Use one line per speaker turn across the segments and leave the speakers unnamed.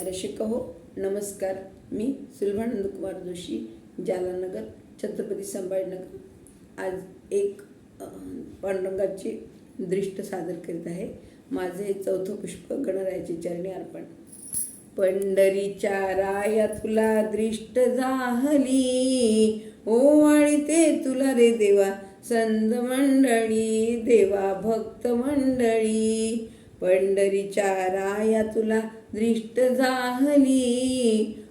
रसिक हो नमस्कार. मी सुलभानंद कुमार जोशी जालानगर छत्रपती संभाजीनगर आज एक पांडुरंगाची दृष्ट सादर करीत आहे. माझे चौथं पुष्प गणरायाचे चरणी अर्पण. पंढरीच्या राया तुला दृष्ट जाहली ओवाळी ते तुला रे देवा. संत मंडळी देवा भक्त मंडळी. पंढरीच्या राया तुला दृष्ट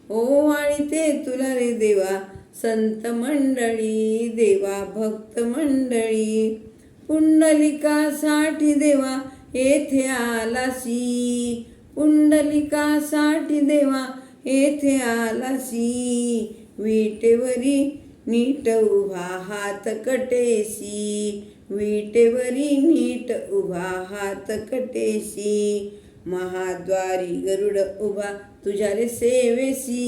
ओ ओवाळी ते तुला रे देवा संत मंडळी देवा भक्त मंडळी. पुंडलिकासाठी देवा येथे आलासी. पुंडलिकासाठी देवा येथे आलासी. विटेवरी नीट उभा हात कटेसी. विटेवरी नीट उभा हात कटेसी महाद्वारी गरुड उभा तुझ्या रे सेवेसी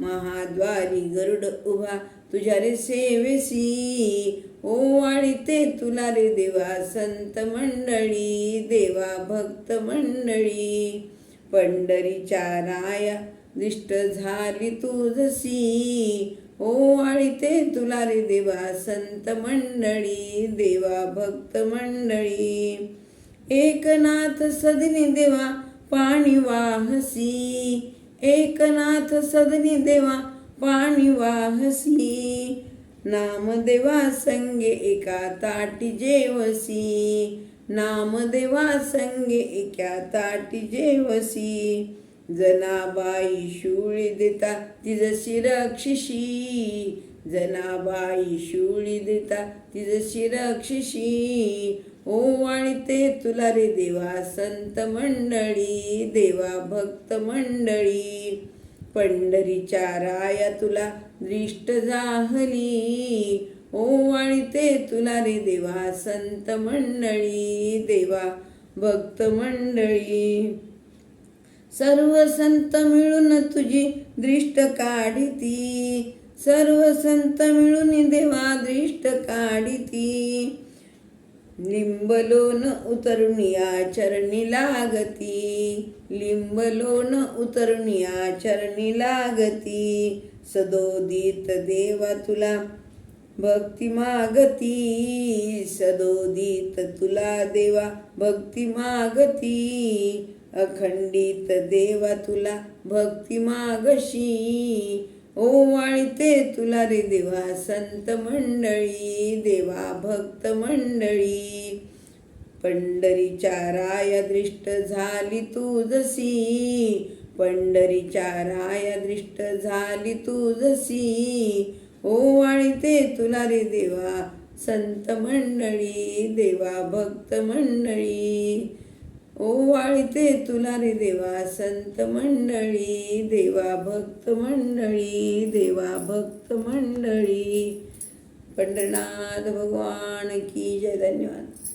महाद्वारी गरुड उभा तुझ्या रे सेवेसी ओ ते तुला रे देवा संत मंडळी देवा भक्त मंडळी. पंढरीच्या राया दिष्ट झाली तुझसी. हो ओवाळी ते तुला रे देवा संत मंडळी देवा भक्त मंडळी. एकनाथ सदनी देवा पाणी वाहसी. एकनाथ सदनी देवा पाणी वाहसी. नामदेवा संगे एका ताटी जेवसी. नामदेवा संगे एका ताटी जेवसी. जनाबाई शूळी देता तिजशी रक्षिशी जनाबाई शूळी देता तिजशी रक्षिशी आणि ते तुला रे देवा संत मंडळी देवा भक्त मंडळी. पंढरीच्या राया तुला दृष्ट जाहली. ओवाळी ते तुला रे देवा संत मंडळी देवा भक्त मंडळी. सर्व संत मिळून तुझी दृष्ट काढिती. सर्व संत मिळून देवा दृष्ट काढिती. लिंबलोन उतरून या चरणी लागती. लिंबलोन उतरून या चरणी लागती. सदोदित देवा तुला भक्ती मागती. सदोदित तुला देवा भक्ती मागती. अखंडित देवा तुला भक्ती मागशी. ओवाळी ते तुला रे देवा संत मंडळी देवा भक्त मंडळी. पंढरीच्या राया दृष्ट झाली तू जशी. पंढरीच्या राया दृष्ट झाली तू जशी. ओवाळी ते तुला रे देवा संत मंडळी देवा भक्त मंडळी. ओवाळी ते तुला रे देवा संत मंडळी देवा भक्त मंडळी देवा भक्त मंडळी. पंढरनाथ भगवान की जय. धन्यवाद.